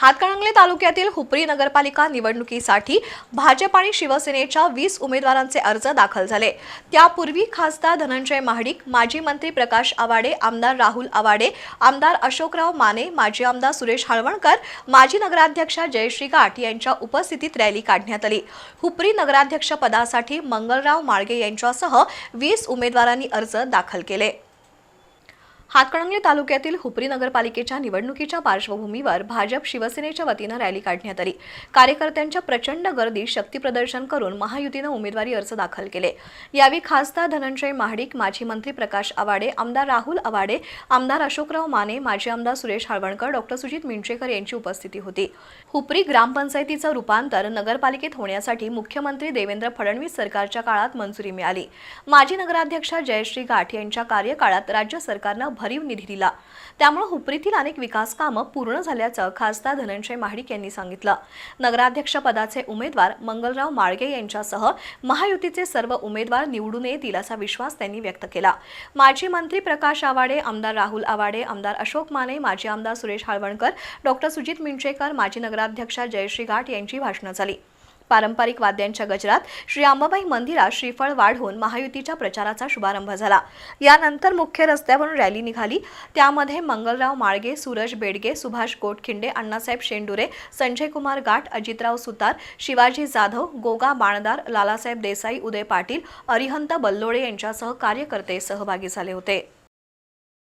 हातकणंगले तालुक्यातील हुपरी नगरपालिका निवडणुकीसाठी भाजप आणि शिवसेनेच्या वीस उमेदवारांचे अर्ज दाखल झाले. त्यापूर्वी खासदार धनंजय महाडिक माजी मंत्री प्रकाश आवाडे आमदार राहुल आवाडे आमदार अशोकराव माने माजी आमदार सुरेश हळवणकर माजी नगराध्यक्षा जयश्री गाठ यांच्या उपस्थितीत रॅली काढण्यात आली. हुपरी नगराध्यक्ष पदासाठी मंगलराव माळगे यांच्यासह वीस उमेदवारांनी अर्ज दाखल केले. हातकणंगले तालुक्यातील हुपरी नगरपालिकेच्या निवडणुकीच्या पार्श्वभूमीवर भाजप शिवसेनेच्या वतीनं रॅली काढण्यात आली. कार्यकर्त्यांच्या प्रचंड गर्दीत शक्तीप्रदर्शन करून महायुतीनं उमेदवारी अर्ज दाखल केले. यावेळी खासदार धनंजय महाडिक माजी मंत्री प्रकाश आवाडे आमदार राहुल आवाडे आमदार अशोकराव माने माजी आमदार सुरेश हळवणकर डॉक्टर सुजित मिंचेकर यांची उपस्थिती होती. हुपरी ग्रामपंचायतीचं रूपांतर नगरपालिकेत होण्यासाठी मुख्यमंत्री देवेंद्र फडणवीस सरकारच्या काळात मंजुरी मिळाली. माजी नगराध्यक्षा जयश्री गाठ यांच्या कार्यकाळात राज्य सरकारनं भरीव निधी दिला. त्यामुळे हुपरीतील अनेक विकास कामं पूर्ण झाल्याचं खासदार धनंजय महाडिक यांनी सांगितलं. नगराध्यक्ष पदाचे उमेदवार मंगलराव माळगे यांच्यासह महायुतीचे सर्व उमेदवार निवडून येतील असा विश्वास त्यांनी व्यक्त केला. माजी मंत्री प्रकाश आवाडे आमदार राहुल आवाडे आमदार अशोक माने माजी आमदार सुरेश हाळवणकर डॉक्टर सुजित मिंचेकर माजी नगराध्यक्षा जयश्री घाट यांची भाषणं झाली. पारंपरिक वाद्यांच्या गजरात श्री अंबाबाई मंदिरात श्रीफळ वाढवून महायुतीच्या प्रचाराचा शुभारंभ झाला. यानंतर मुख्य रस्त्यावरून रॅली निघाली. त्यामध्ये मंगलराव माळगे सूरज बेडगे सुभाष गोटखिंडे अण्णासाहेब शेंडुरे संजय कुमार गाठ अजितराव सुतार शिवाजी जाधव गोगा बाणदार लालासाहेब देसाई उदय पाटील अरिहंत बल्लोळे यांच्यासह कार्यकर्ते सहभागी झाले होते.